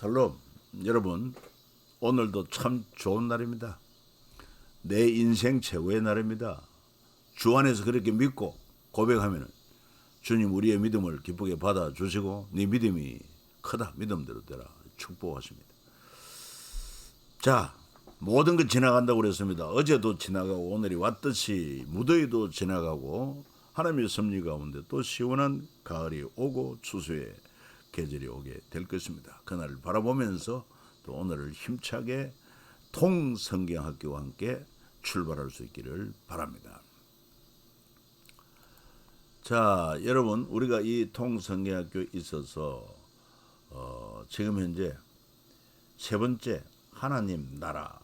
샬롬 여러분 오늘도 참 좋은 날입니다. 내 인생 최고의 날입니다. 주 안에서 그렇게 믿고 고백하면 주님 우리의 믿음을 기쁘게 받아주시고 네 믿음이 크다 믿음대로 되라 축복하십니다. 자 모든 것 지나간다고 그랬습니다. 어제도 지나가고 오늘이 왔듯이 무더위도 지나가고 하나님의 섭리 가운데 또 시원한 가을이 오고 추수의 계절이 오게 될 것입니다. 그날을 바라보면서 또 오늘을 힘차게 통성경학교와 함께 출발할 수 있기를 바랍니다. 자, 여러분 우리가 이 통성경학교에 있어서 어, 지금 현재 세 번째 하나님 나라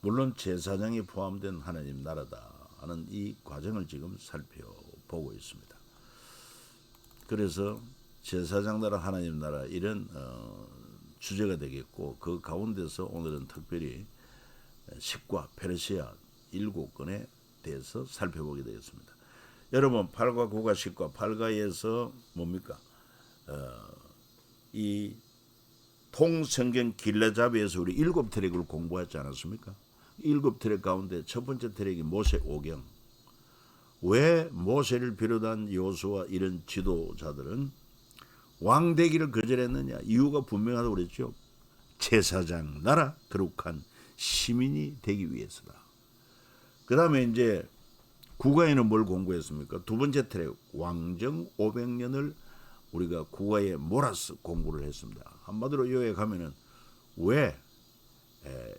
물론 제사장이 포함된 하나님 나라다 하는 이 과정을 지금 살펴보고 있습니다. 그래서 제사장 나라 하나님 나라 이런 어, 주제가 되겠고 그 가운데서 오늘은 특별히 십과 페르시아 일곱 건에 대해서 살펴보게 되겠습니다. 여러분 8과 9가 10과 8가에서 뭡니까? 어, 이 통성경 길라잡이에서 우리 일곱 트랙을 공부하지 않았습니까? 일곱 트랙 가운데 첫 번째 트랙이 모세 오경. 왜 모세를 비롯한 요수와 이런 지도자들은 왕 되기를 거절했느냐? 이유가 분명하다고 그랬죠. 제사장 나라 거룩한 시민이 되기 위해서다. 그 다음에 이제 국가에는 뭘 공부했습니까? 두 번째 트랙 왕정 500년을 우리가 국가에 몰아서 공부를 했습니다. 한마디로 요약하면은 왜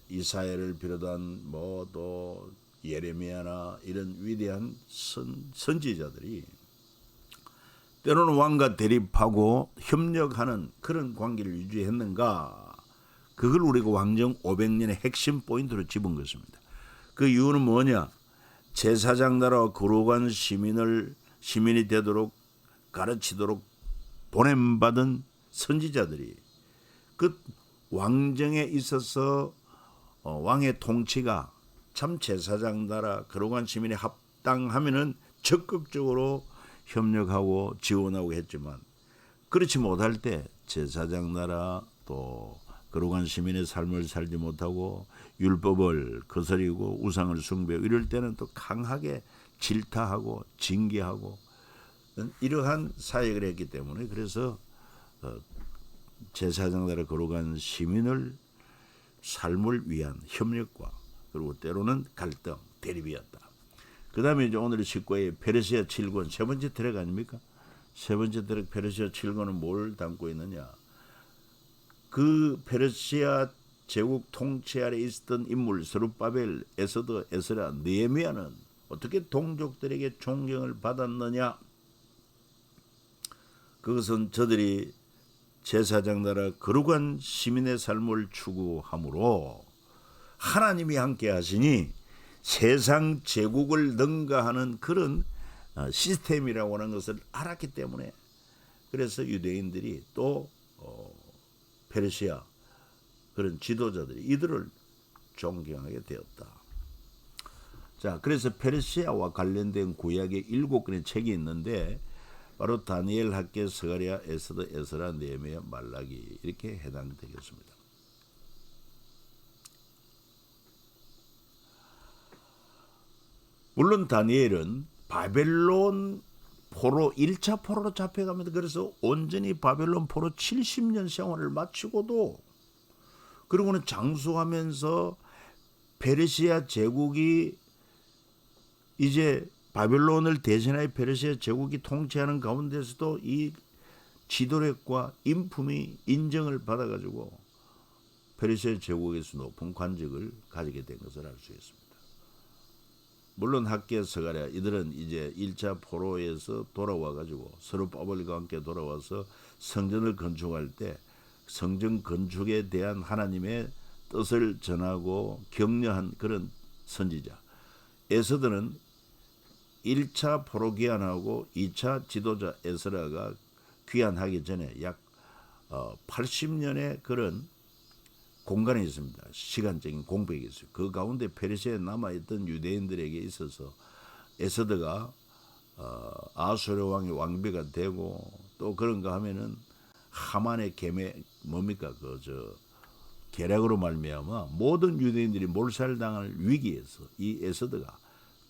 이사야를 비롯한 뭐 또 예레미야나 이런 위대한 선, 선지자들이 때로는 왕과 대립하고 협력하는 그런 관계를 유지했는가? 그걸 우리가 왕정 500년의 핵심 포인트로 집은 것입니다. 그 이유는 뭐냐? 제사장 나라와 거룩한 시민을 시민이 되도록 가르치도록 보냄받은 선지자들이 그 왕정에 있어서 어, 왕의 통치가 참 제사장 나라 거룩한 시민이 합당하면은 적극적으로 협력하고 지원하고 했지만 그렇지 못할 때 제사장 나라 또 거룩한 시민의 삶을 살지 못하고 율법을 거스리고 우상을 숭배하고 이럴 때는 또 강하게 질타하고 징계하고 이러한 사역을 했기 때문에 그래서 어, 제사장 나라 거룩한 시민을 삶을 위한 협력과 그리고 때로는 갈등, 대립이었다. 그 다음에 이제 오늘 19의 페르시아 7권 세 번째 트랙 아닙니까? 세 번째 트랙 페르시아 7권은 뭘 담고 있느냐? 그 페르시아 제국 통치 아래 있었던 인물 스룹바벨, 에서드, 에스라, 느헤미야는 어떻게 동족들에게 존경을 받았느냐? 그것은 저들이 제사장 나라 거룩한 시민의 삶을 추구함으로 하나님이 함께 하시니 세상 제국을 능가하는 그런 어, 시스템이라고 하는 것을 알았기 때문에 그래서 유대인들이 또 어, 페르시아 그런 지도자들이 이들을 존경하게 되었다. 자, 그래서 페르시아와 관련된 구약의 일곱 권의 책이 있는데 바로 다니엘, 학계, 스가리아, 에스더, 에스라, 네미야, 말라기 이렇게 해당되겠습니다. 물론 다니엘은 바벨론 포로 1차 포로로 잡혀갑니다. 그래서 온전히 바벨론 포로 70년 생활을 마치고도 그리고는 장수하면서 페르시아 제국이 이제 바벨론을 대신하여 페르시아 제국이 통치하는 가운데서도 이 지도력과 인품이 인정을 받아가지고 페르시아 제국에서 높은 관직을 가지게 된 것을 알 수 있습니다. 물론 학계 서가랴 이들은 이제 1차 포로에서 돌아와 가지고 서로 빠벌과 함께 돌아와서 성전을 건축할 때 성전 건축에 대한 하나님의 뜻을 전하고 격려한 그런 선지자. 에서드는 1차 포로 귀환하고 2차 지도자 에스라가 귀환하기 전에 약 80년의 어, 그런 공간이 있습니다. 시간적인 공백이 있어요. 그 가운데 페르시아에 남아있던 유대인들에게 있어서 에서드가 어, 아수르 왕의 왕비가 되고 또 그런가 하면은 하만의 계매 뭡니까 그저 계략으로 말미암아 모든 유대인들이 몰살당할 위기에서 이 에서드가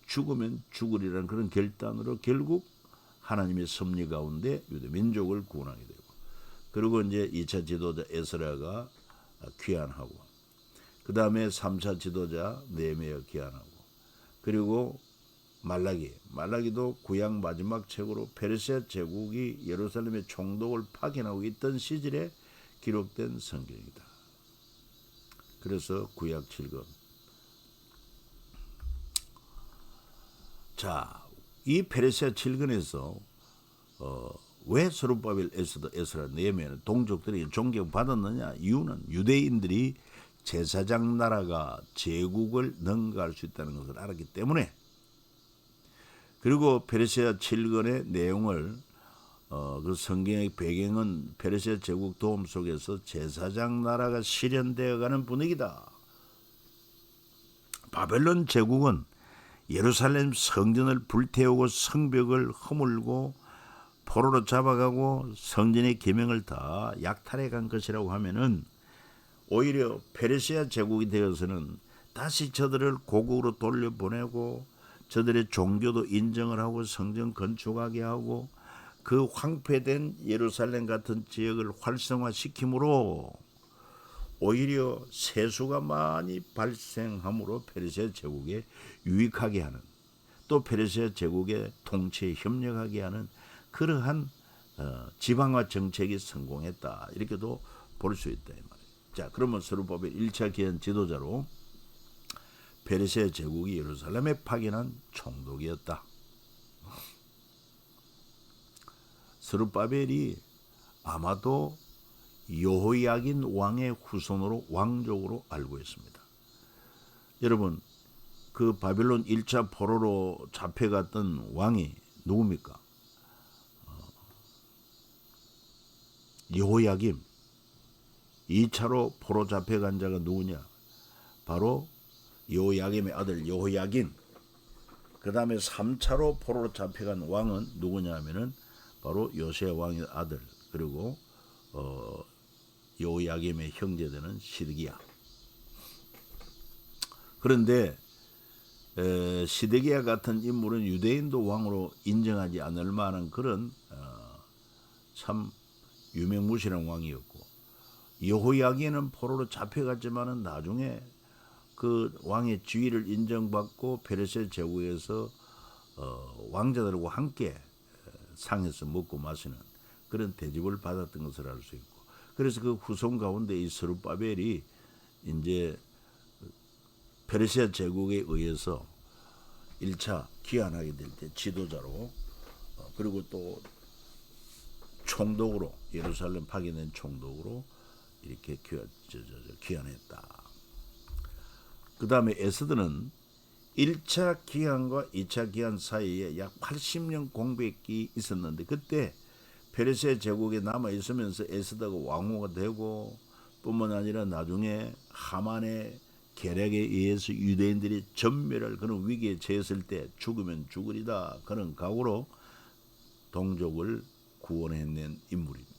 죽으면 죽으리라는 그런 결단으로 결국 하나님의 섭리 가운데 유대 민족을 구원하게 되고 그리고 이제 2차 지도자 에스라가 귀환하고 그 다음에 3차 지도자 네메가 귀환하고 그리고 말라기 말라기도 구약 마지막 책으로 페르시아 제국이 예루살렘의 총독을 파견하고 있던 시절에 기록된 성경이다. 그래서 구약 7권 자, 이 페르시아 7권에서 어, 왜 스룹바벨 에스더 에스라 네메는 동족들이 존경받았느냐? 이유는 유대인들이 제사장 나라가 제국을 능가할 수 있다는 것을 알았기 때문에 그리고 페르시아 7권의 내용을 어, 그 성경의 배경은 페르시아 제국 도움 속에서 제사장 나라가 실현되어가는 분위기다. 바벨론 제국은 예루살렘 성전을 불태우고 성벽을 허물고 포로로 잡아가고 성전의 계명을 다 약탈해 간 것이라고 하면은 오히려 페르시아 제국이 되어서는 다시 저들을 고국으로 돌려보내고 저들의 종교도 인정을 하고 성전 건축하게 하고 그 황폐된 예루살렘 같은 지역을 활성화시키므로 오히려 세수가 많이 발생함으로 페르시아 제국에 유익하게 하는 또 페르시아 제국의 통치에 협력하게 하는 그러한 어, 지방화 정책이 성공했다 이렇게도 볼 수 있다 이 말이에요. 자 그러면 서루법의 1차 기한 지도자로 페르시아 제국이 예루살렘에 파견한 총독이었다. 스룹바벨이 아마도 여호야긴 왕의 후손으로 왕족으로 알고 있습니다. 여러분 그 바빌론 1차 포로로 잡혀갔던 왕이 누굽니까? 여호야김 2차로 포로 잡혀간 자가 누구냐? 바로 여호야김의 아들 여호야긴 그 다음에 3차로 포로로 잡혀간 왕은 누구냐 하면은 바로 요새 왕의 아들 그리고 어, 요야김의 형제되는 시드기야. 그런데 에, 시드기야 같은 인물은 유대인도 왕으로 인정하지 않을 만한 그런 어, 참 유명무실한 왕이었고 여호야기는 포로로 잡혀갔지만은 나중에 그 왕의 지위를 인정받고 페르시아 제국에서 어, 왕자들과 함께 상에서 먹고 마시는 그런 대접을 받았던 것을 알 수 있고 그래서 그 후손 가운데 이 스룹바벨이 이제 페르시아 제국에 의해서 1차 귀환하게 될 때 지도자로 어, 그리고 또 총독으로 예루살렘 파견된 총독으로 이렇게 귀환했다. 그 다음에 에스드는 1차 기한과 2차 기한 사이에 약 80년 공백이 있었는데 그때 페르시아 제국에 남아 있으면서 에스더가 왕후가 되고 뿐만 아니라 나중에 하만의 계략에 의해서 유대인들이 전멸할 그런 위기에 처했을 때 죽으면 죽으리다 그런 각오로 동족을 구원해낸 인물입니다.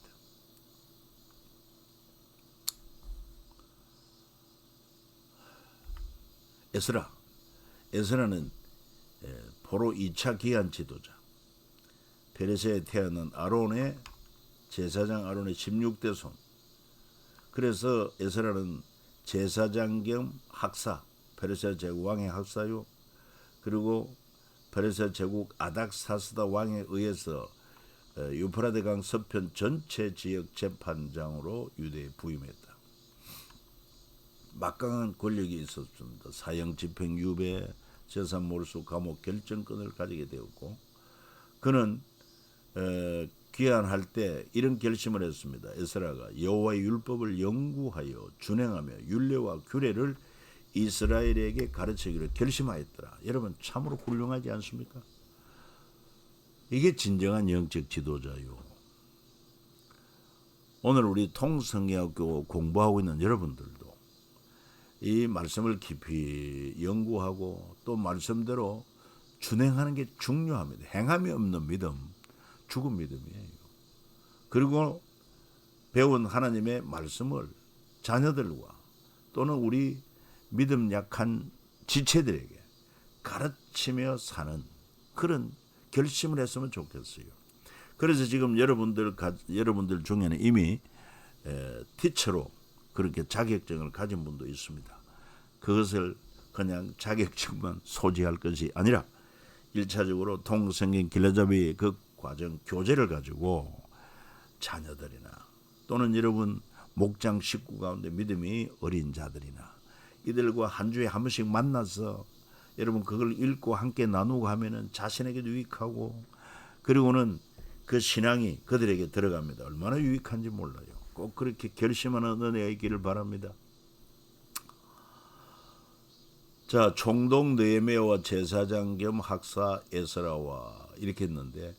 에스라 에스라는 포로 2차 기한 지도자. 페르시아에 태어난 아론의 제사장 아론의 16대 손. 그래서 에스라는 제사장 겸 학사 페르시아 제국 왕의 학사요. 그리고 페르시아 제국 아닥사스다 왕에 의해서 유프라데 강 서편 전체 지역 재판장으로 유대에 부임했다. 막강한 권력이 있었습니다. 사형 집행 유배, 재산 몰수, 감옥 결정권을 가지게 되었고 그는 에, 귀환할 때 이런 결심을 했습니다. 에스라가 여호와의 율법을 연구하여 준행하며 율례와 규례를 이스라엘에게 가르치기로 결심하였더라. 여러분 참으로 훌륭하지 않습니까? 이게 진정한 영적 지도자요. 오늘 우리 통성경학교 공부하고 있는 여러분들도 이 말씀을 깊이 연구하고 또 말씀대로 준행하는 게 중요합니다. 행함이 없는 믿음, 죽은 믿음이에요. 그리고 배운 하나님의 말씀을 자녀들과 또는 우리 믿음 약한 지체들에게 가르치며 사는 그런 결심을 했으면 좋겠어요. 그래서 지금 여러분들 가, 여러분들 중에는 이미 에, 티처로 그렇게 자격증을 가진 분도 있습니다. 그것을 그냥 자격증만 소지할 것이 아니라 일차적으로 통성경 길러잡이 그 과정 교재를 가지고 자녀들이나 또는 여러분 목장 식구 가운데 믿음이 어린 자들이나 이들과 한 주에 한 번씩 만나서 여러분 그걸 읽고 함께 나누고 하면은 자신에게도 유익하고 그리고는 그 신앙이 그들에게 들어갑니다. 얼마나 유익한지 몰라요. 꼭 그렇게 결심하는 은혜가 있기를 바랍니다. 자, 총독 느헤미야와 제사장 겸 학사 에스라와 이렇게 했는데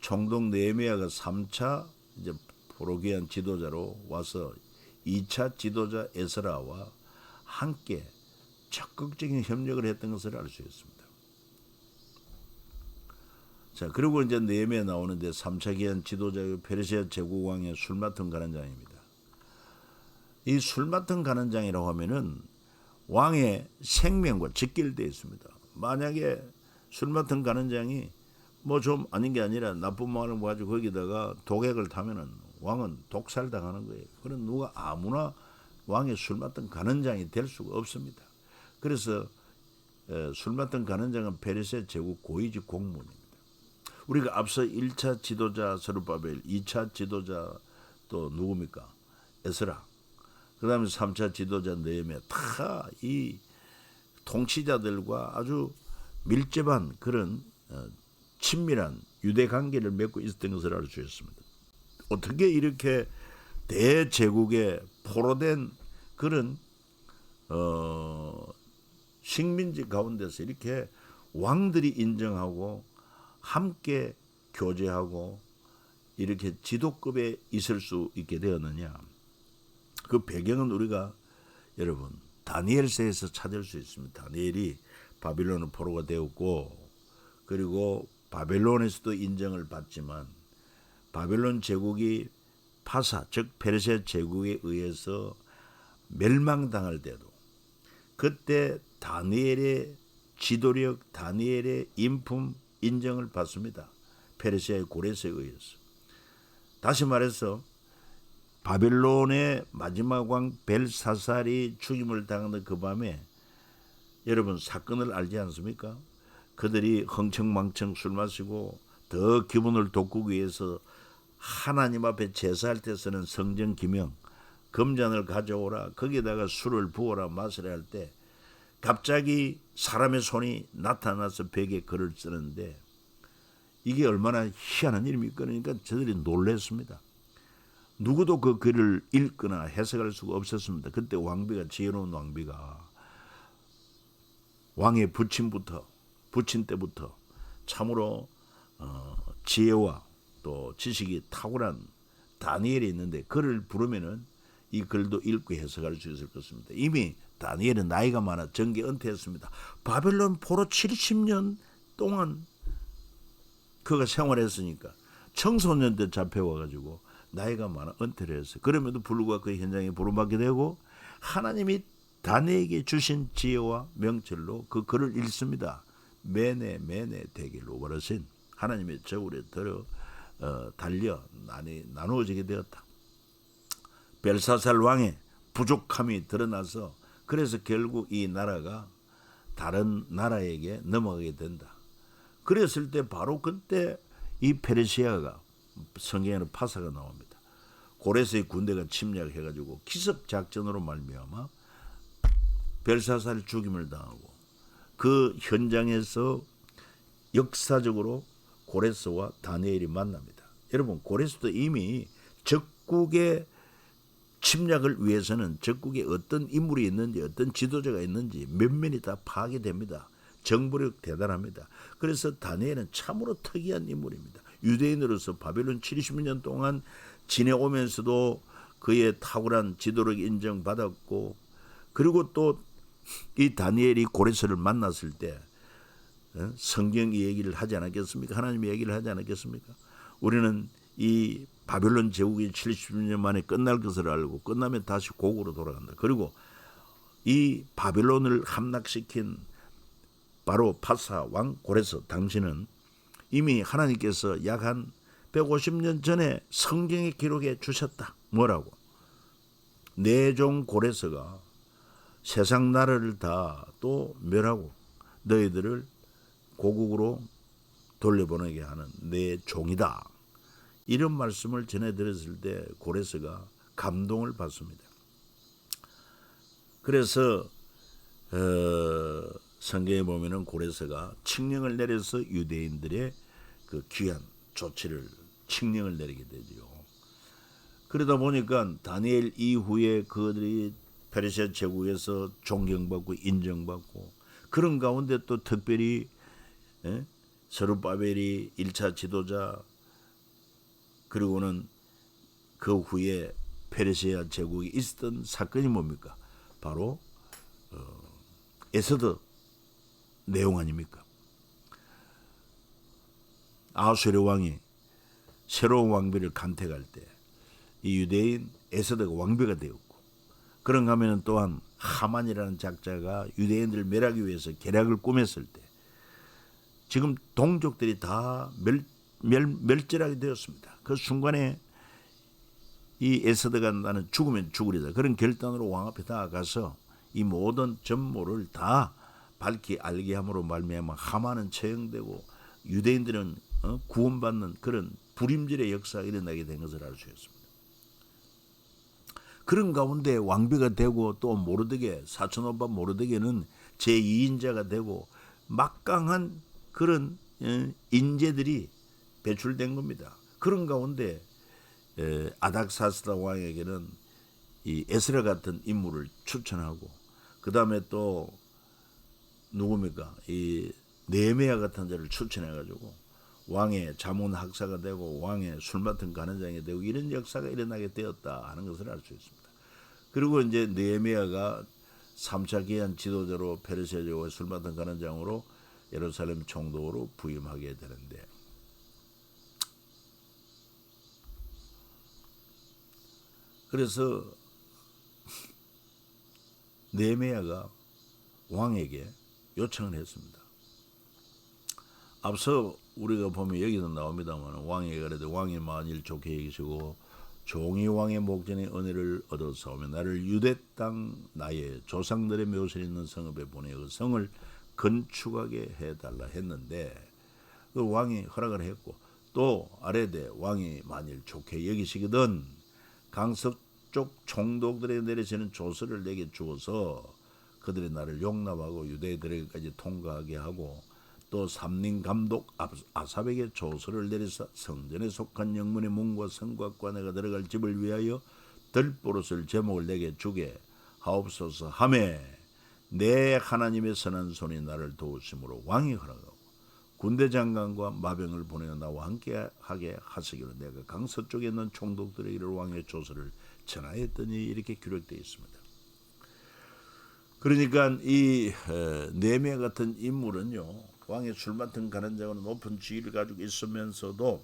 총독 느헤미야가 3차 이제 포로기한 지도자로 와서 2차 지도자 에스라와 함께 적극적인 협력을 했던 것을 알 수 있습니다. 자, 그리고 이제 네메 나오는데 3차 기한 지도자의 페르시아 제국왕의 술 맡은 가난장입니다. 이 술 맡은 가난장이라고 하면은 왕의 생명과 직결되어 있습니다. 만약에 술 맡은 가난장이 뭐 좀 아닌 게 아니라 나쁜 마음을 가지고 거기다가 독액을 타면은 왕은 독살 당하는 거예요. 그런 누가 아무나 왕의 술 맡은 가난장이 될 수가 없습니다. 그래서 술 맡은 가난장은 페르시아 제국 고위직 공무원입니다. 우리가 앞서 1차 지도자 서르바벨, 2차 지도자 또 누굽니까? 에스라. 그 다음에 3차 지도자 느헤미야 다이 통치자들과 아주 밀접한 그런 어, 친밀한 유대 관계를 맺고 있었던 것을 알 수 있습니다. 어떻게 이렇게 대제국의 포로된 그런 어, 식민지 가운데서 이렇게 왕들이 인정하고 함께 교제하고 이렇게 지도급에 있을 수 있게 되었느냐? 그 배경은 우리가 여러분 다니엘서에서 찾을 수 있습니다. 다니엘이 바빌론의 포로가 되었고 그리고 바벨론에서도 인정을 받지만 바벨론 제국이 파사 즉 페르시아 제국에 의해서 멸망당할 때도 그때 다니엘의 지도력, 다니엘의 인품 인정을 받습니다. 페르시아의 고레스에 의해서. 다시 말해서 바벨론의 마지막 왕 벨사살이 죽임을 당하는 그 밤에 여러분 사건을 알지 않습니까? 그들이 흥청망청 술 마시고 더 기분을 돋구기 위해서 하나님 앞에 제사할 때 쓰는 성전 기명 금잔을 가져오라 거기다가 술을 부어라 마시라 할 때 갑자기 사람의 손이 나타나서 벽에 글을 쓰는데 이게 얼마나 희한한 일입니까? 그러니까 저들이 놀랬습니다. 누구도 그 글을 읽거나 해석할 수가 없었습니다. 그때 왕비가 지혜로운 왕비가 왕의 부친부터 부친 때부터 참으로 어, 지혜와 또 지식이 탁월한 다니엘이 있는데 그를 부르면은 이 글도 읽고 해석할 수 있을 것입니다. 이미 다니엘은 나이가 많아 정계 은퇴했습니다. 바벨론 포로 70년 동안 그가 생활했으니까 청소년 때 잡혀와가지고 나이가 많아 은퇴를 했어요. 그럼에도 불구하고 그 현장에 부름받게 되고 하나님이 다니엘에게 주신 지혜와 명철로 그 글을 읽습니다. 매내 매내 되기로 버러신 하나님의 저울에 들어 어, 달려 나누어지게 되었다. 벨사살 왕의 부족함이 드러나서 그래서 결국 이 나라가 다른 나라에게 넘어가게 된다. 그랬을 때 바로 그때 이 페르시아가 성경에는 파사가 나옵니다. 고레스의 군대가 침략해가지고 기습 작전으로 말미암아 벨사살 죽임을 당하고 그 현장에서 역사적으로 고레스와 다니엘이 만납니다. 여러분 고레스도 이미 적국의 침략을 위해서는 적국에 어떤 인물이 있는지 어떤 지도자가 있는지 면면이 다 파악이 됩니다. 정보력 대단합니다. 그래서 다니엘은 참으로 특이한 인물입니다. 유대인으로서 바벨론 70년 동안 지내오면서도 그의 탁월한 지도력 인정받았고 그리고 또 이 다니엘이 고레스를 만났을 때 어, 성경 얘기를 하지 않았겠습니까? 하나님 의 얘기를 하지 않았겠습니까? 우리는 이 바벨론 제국이 70년 만에 끝날 것을 알고 끝나면 다시 고국으로 돌아간다. 그리고 이 바벨론을 함락시킨 바로 파사 왕 고레스 당신은 이미 하나님께서 약 한 150년 전에 성경에 기록해 주셨다. 뭐라고? 내종 고레스가 세상 나라를 다 또 멸하고 너희들을 고국으로 돌려보내게 하는 내 종이다. 이런 말씀을 전해 들었을 때 고레스가 감동을 받습니다. 그래서 어, 성경에 보면은 고레스가 칙령을 내려서 유대인들의 그 귀한 조치를 칙령을 내리게 되지요. 그러다 보니까 다니엘 이후에 그들이 페르시아 제국에서 존경받고 인정받고 그런 가운데 또 특별히 예? 서르바벨이 1차 지도자 그리고는 그 후에 페르시아 제국이 있었던 사건이 뭡니까? 바로 어, 에서드 내용 아닙니까? 아수르 왕이 새로운 왕비를 간택할 때 이 유대인 에서드가 왕비가 되었고 그런가 하면 또한 하만이라는 작자가 유대인들을 멸하기 위해서 계략을 꾸몄을 때 지금 동족들이 다 멸, 멸, 멸절하게 되었습니다. 그 순간에 이 에서드가 나는 죽으면 죽으리다. 그런 결단으로 왕 앞에 나아가서 이 모든 전모를 다 밝히 알게 함으로 말미암아 하만은 처형되고 유대인들은 어, 구원받는 그런 불임질의 역사가 일어나게 된 것을 알 수 있습니다. 그런 가운데 왕비가 되고 또 모르드게 사촌 오빠 모르드게는 제 2인자가 되고 막강한 그런 어, 인재들이 배출된 겁니다. 그런 가운데 아닥사스다 왕에게는 이 에스라 같은 인물을 추천하고 그 다음에 또 누굽니까 이 네메아 같은 자를 추천해 가지고 왕의 자문 학사가 되고 왕의 술 맡은 간원장이 되고 이런 역사가 일어나게 되었다 하는 것을 알 수 있습니다. 그리고 이제 네메아가 3차 기한 지도자로 제국의 술 맡은 간원장으로 예루살렘 총독으로 부임하게 되는데 그래서 네메아가 왕에게 요청을 했습니다. 앞서 우리가 보면 여기서 나옵니다만 왕에게 그래도 왕이 만일 좋게 여기시고 종이 왕의 목전에 은혜를 얻어서오면 나를 유대 땅 나의 조상들의 묘실 있는 성읍에 보내어 그 성을 건축하게 해달라 했는데 그 왕이 허락을 했고 또 아래대 왕이 만일 좋게 여기시거든 강 서쪽 총독들에 내리시는 조서를 내게 주어서 그들이 나를 용납하고 유대인들에게까지 통과하게 하고 또 삼림 감독 아삽에게 조서를 내려서 성전에 속한 영문의 문과 성곽과 내가 들어갈 집을 위하여 들보릇을 제목을 내게 주게 하옵소서 하매 내 하나님의 선한 손이 나를 도우심으로 왕이 허락하고 군대 장관과 마병을 보내어 나와 함께 하게 하시기로 내가 강서 쪽에 있는 총독들에게 이를 왕의 조서를 전하였더니 이렇게 기록되어 있습니다. 그러니까 이 네메 같은 인물은요 왕의 술 맡은 가는 자는 높은 지위를 가지고 있으면서도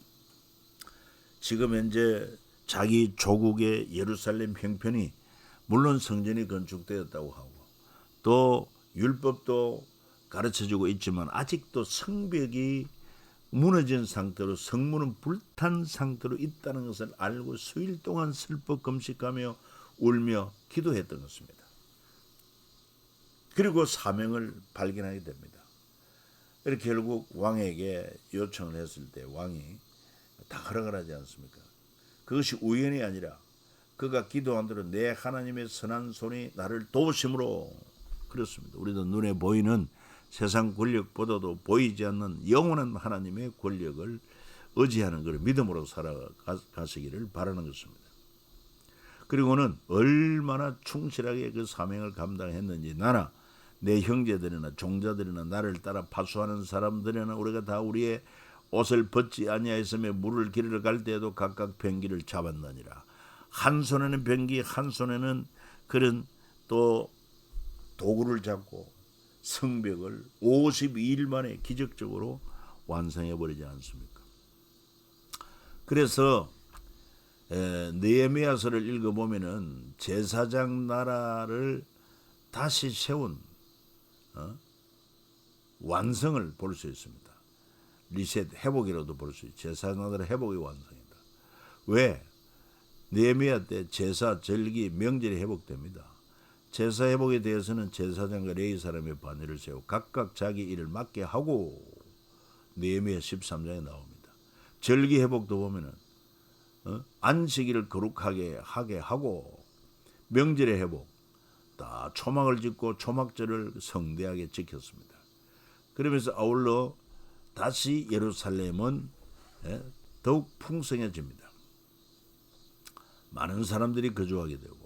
지금 현재 자기 조국의 예루살렘 형편이 물론 성전이 건축되었다고 하고 또 율법도 가르쳐주고 있지만 아직도 성벽이 무너진 상태로 성문은 불탄 상태로 있다는 것을 알고 수일 동안 슬퍼 금식하며 울며 기도했던 것입니다. 그리고 사명을 발견하게 됩니다. 이렇게 결국 왕에게 요청을 했을 때 왕이 다 허락을 하지 않습니까? 그것이 우연이 아니라 그가 기도한 대로 내 하나님의 선한 손이 나를 도우심으로 그렇습니다. 우리도 눈에 보이는 세상 권력보다도 보이지 않는 영원한 하나님의 권력을 의지하는 그 믿음으로 살아가시기를 바라는 것입니다. 그리고는 얼마나 충실하게 그 사명을 감당했는지 나나 내 형제들이나 종자들이나 나를 따라 파수하는 사람들이나 우리가 다 우리의 옷을 벗지 아니하였으며 물을 길을 갈 때에도 각각 변기를 잡았느니라. 한 손에는 변기, 한 손에는 그런 또 도구를 잡고 성벽을 52일 만에 기적적으로 완성해 버리지 않습니까? 그래서 에, 느헤미야서를 읽어 보면은 제사장 나라를 다시 세운 어? 완성을 볼 수 있습니다. 리셋 회복이라도 볼 수 있죠. 제사장 나라 회복의 완성이다. 왜? 느헤미야 때 제사 절기 명절이 회복됩니다. 제사 회복에 대해서는 제사장과 레위 사람의 반열을 세워 각각 자기 일을 맡게 하고 느헤미야 13장에 나옵니다. 절기 회복도 보면은 어? 안식일을 거룩하게 하게 하고 명절의 회복 다 초막을 짓고 초막절을 성대하게 지켰습니다. 그러면서 아울러 다시 예루살렘은 예, 더욱 풍성해집니다. 많은 사람들이 거주하게 되고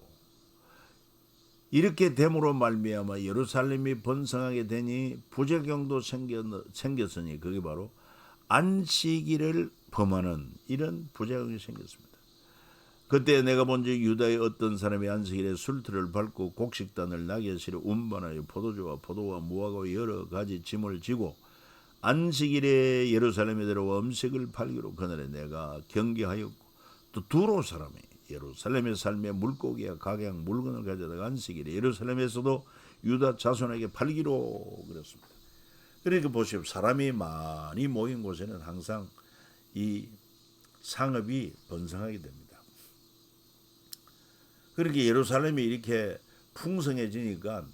이렇게 됨으로 말미암아 예루살렘이 번성하게 되니 부작용도 생겼, 생겼으니 그게 바로 안식일을 범하는 이런 부작용이 생겼습니다. 그때 내가 본즉 유다의 어떤 사람이 안식일에 술틀을 밟고 곡식단을 나귀실에 운반하여 포도주와 포도와 무화과 여러 가지 짐을 지고 안식일에 예루살렘에 들어와 음식을 팔기로 그날에 내가 경계하였고 또 두로 사람이 예루살렘의 삶에 물고기와 각양 물건을 가져다가 안식일에 예루살렘에서도 유다 자손에게 팔기로 그랬습니다. 그러니까 보십시오. 사람이 많이 모인 곳에는 항상 이 상업이 번성하게 됩니다. 그렇게 예루살렘이 이렇게 풍성해지니까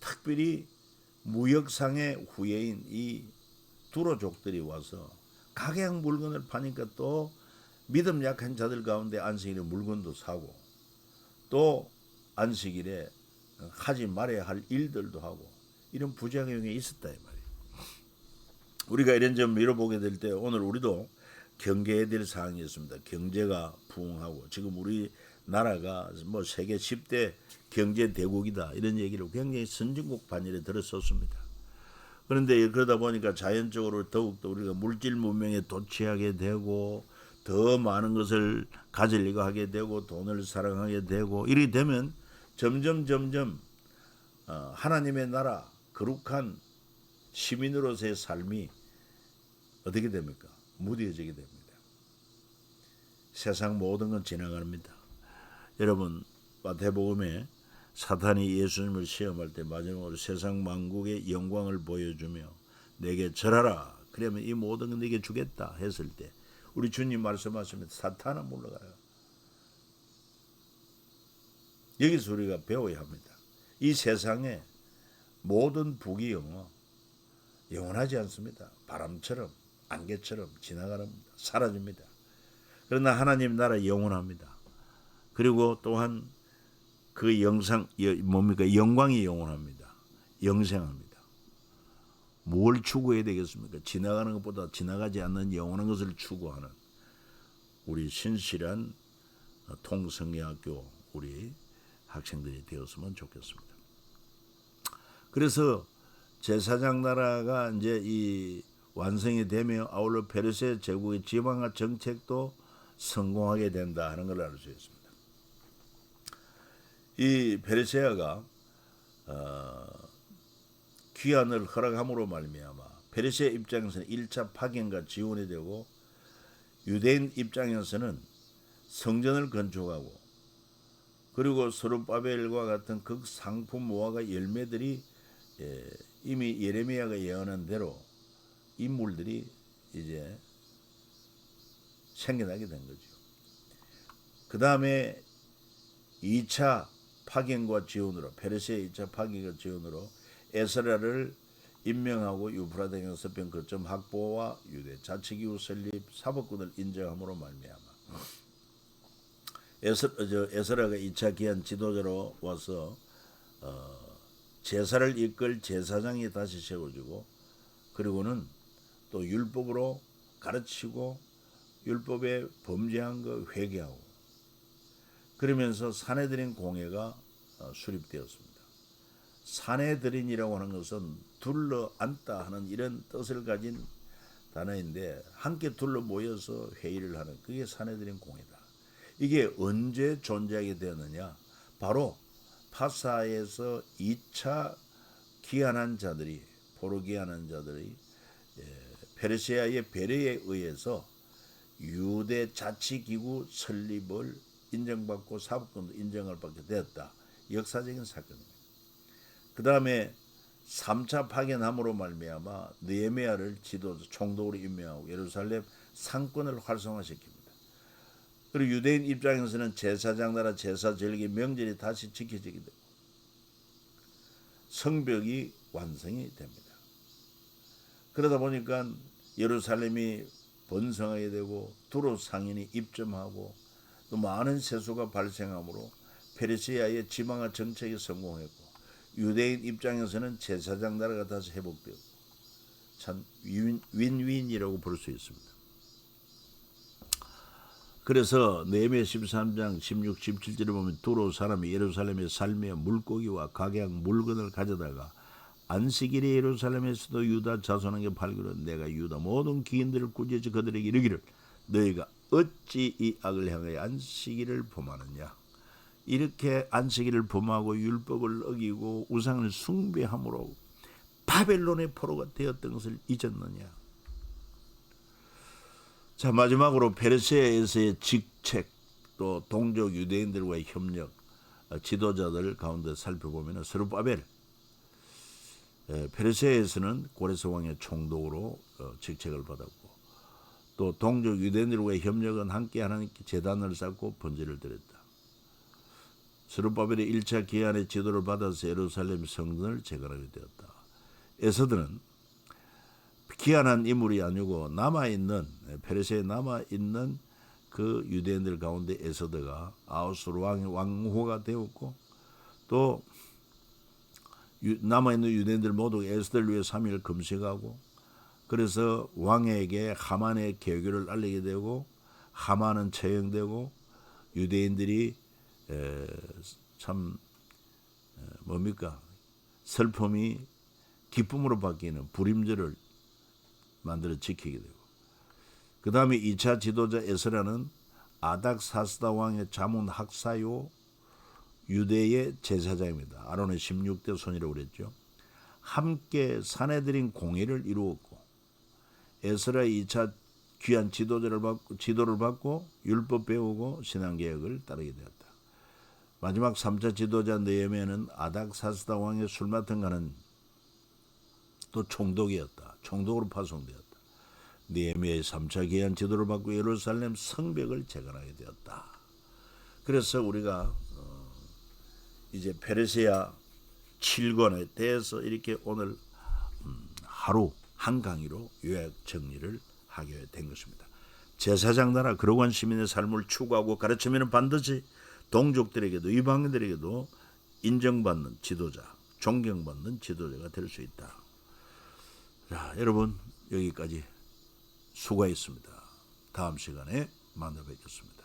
특별히 무역상의 후예인 이 두로족들이 와서 각양 물건을 파니까 또 믿음 약한 자들 가운데 안식일에 물건도 사고 또 안식일에 하지 말아야 할 일들도 하고 이런 부작용이 있었다 이 말이에요. 우리가 이런 점 밀어보게 될 때 오늘 우리도 경계해야 될 사항이 있습니다. 경제가 부흥하고 지금 우리 나라가 뭐 세계 10대 경제 대국이다 이런 얘기를 굉장히 선진국 반열에 들었었습니다. 그런데 그러다 보니까 자연적으로 더욱더 우리가 물질 문명에 도취하게 되고 더 많은 것을 가지려고 하게 되고 돈을 사랑하게 되고 이렇게 되면 점점 점점 어, 하나님의 나라 거룩한 시민으로서의 삶이 어떻게 됩니까? 무뎌지게 됩니다. 세상 모든 건 지나갑니다. 여러분 마태복음에 사탄이 예수님을 시험할 때 마지막으로 세상 만국의 영광을 보여주며 내게 절하라 그러면 이 모든 건 내게 주겠다 했을 때 우리 주님 말씀하시면 사탄은 물러가요. 여기서 우리가 배워야 합니다. 이 세상에 모든 부귀 영화 영원하지 않습니다. 바람처럼 안개처럼 지나가는 사라집니다. 그러나 하나님 나라 영원합니다. 그리고 또한 그 영상 뭡니까 영광이 영원합니다. 영생합니다. 뭘 추구해야 되겠습니까? 지나가는 것보다 지나가지 않는 영원한 것을 추구하는 우리 신실한 통성대학교 우리 학생들이 되었으면 좋겠습니다. 그래서 제사장 나라가 이제 이 완성이 되며 아울러 페르세 제국의 지방화 정책도 성공하게 된다 하는 걸 알 수 있습니다. 이 페르시아가 어, 귀환을 허락함으로 말미암아 페르시아 입장에서는 1차 파견과 지원이 되고 유대인 입장에서는 성전을 건축하고 그리고 서루바벨과 같은 극상품 모아가 열매들이 예, 이미 예레미야가 예언한 대로 인물들이 이제 생겨나게 된 거죠. 그 다음에 2차 파견과 지원으로 페르시아 2차 파견과 지원으로 에스라를 임명하고 유프라데강 서편 거점 확보와 유대 자치기후 설립 사법권을 인정함으로 말미암아 에스, 저, 에스라 가 2차 기한 지도자로 와서 어, 제사를 이끌 제사장이 다시 세워지고 그리고는 또 율법으로 가르치고 율법에 범죄한 거 회개하고 그러면서 사내들인 공예가 어, 수립되었습니다. 사내들인이라고 하는 것은 둘러 앉다 하는 이런 뜻을 가진 단어인데 함께 둘러 모여서 회의를 하는 그게 사내들인 공예다. 이게 언제 존재하게 되었느냐? 바로 파사에서 2차 기한한 자들이 포로 기한한 자들이 예, 페르시아의 배려에 의해서 유대 자치기구 설립을 인정받고 사법권도 인정을 받게 되었다. 역사적인 사건입니다. 그 다음에 3차 파견함으로 말미암아 느헤미야를 지도자 총독으로 임명하고 예루살렘 상권을 활성화시킵니다. 그리고 유대인 입장에서는 제사장 나라 제사 절기 명절이 다시 지켜지게 되고 성벽이 완성이 됩니다. 그러다 보니까 예루살렘이 번성하게 되고 두로 상인이 입점하고 또 많은 세수가 발생하므로 페르시아의 지방화 정책이 성공했고 유대인 입장에서는 제사장 나라가 다시 회복되고 참 윈, 윈윈이라고 볼수 있습니다. 그래서 네메 13장 16, 17절에 보면 두로 사람이 예루살렘에 살며 물고기와 각양 물건을 가져다가 안식일에 예루살렘에서도 유다 자손에게 발기로 내가 유다 모든 기인들을 꾸짖어 그들에게 이르기를 너희가 어찌 이 악을 향하여 안식일을 범하느냐 이렇게 안식일을 범하고 율법을 어기고 우상을 숭배함으로 바벨론의 포로가 되었던 것을 잊었느냐 자 마지막으로 페르시아에서의 직책 또 동족 유대인들과의 협력 어, 지도자들 가운데 살펴보면 스루바벨 에, 페르시아에서는 고레스 왕의 총독으로 어, 직책을 받았고 또 동족 유대인들과의 협력은 함께 하나님께 재단을 쌓고 번제를 드렸다. 스루바벨의 1차 기한의 지도를 받아서 예루살렘 성전을 재건하게 되었다. 에서드는 기한한 인물이 아니고 남아 있는 페르시아에 남아 있는 그 유대인들 가운데 에서드가 아우스로 왕 왕후가 되었고 또 남아 있는 유대인들 모두 에스더를 위해 3일 금식하고 그래서 왕에게 하만의 계교를 알리게 되고 하만은 처형되고 유대인들이 에, 참 에, 뭡니까 슬픔이 기쁨으로 바뀌는 불임절을 만들어 지키게 되고 그 다음에 2차 지도자 에스라는 아닥사스다 왕의 자문 학사요 유대의 제사장입니다. 아론의 16대 손이라고 그랬죠. 함께 사내들인 공의를 이루었고 에스라 2차 귀한 지도자를 받고 지도를 받고 율법 배우고 신앙 개혁을 따르게 되었다. 마지막 3차 지도자 느헤미야는 아닥사스다 왕의 술 맡은 가는 또 총독이었다. 총독으로 파송되었다. 느헤미야의 3차 기한 지도를 받고 예루살렘 성벽을 재건하게 되었다. 그래서 우리가 어, 이제 페르시아 7권에 대해서 이렇게 오늘 음, 하루 한 강의로 요약 정리를 하게 된 것입니다. 제사장 나라 그러한 시민의 삶을 추구하고 가르치면 반드시 동족들에게도 이방인들에게도 인정받는 지도자, 존경받는 지도자가 될 수 있다. 자, 여러분 여기까지 수고했습니다. 다음 시간에 만나 뵙겠습니다.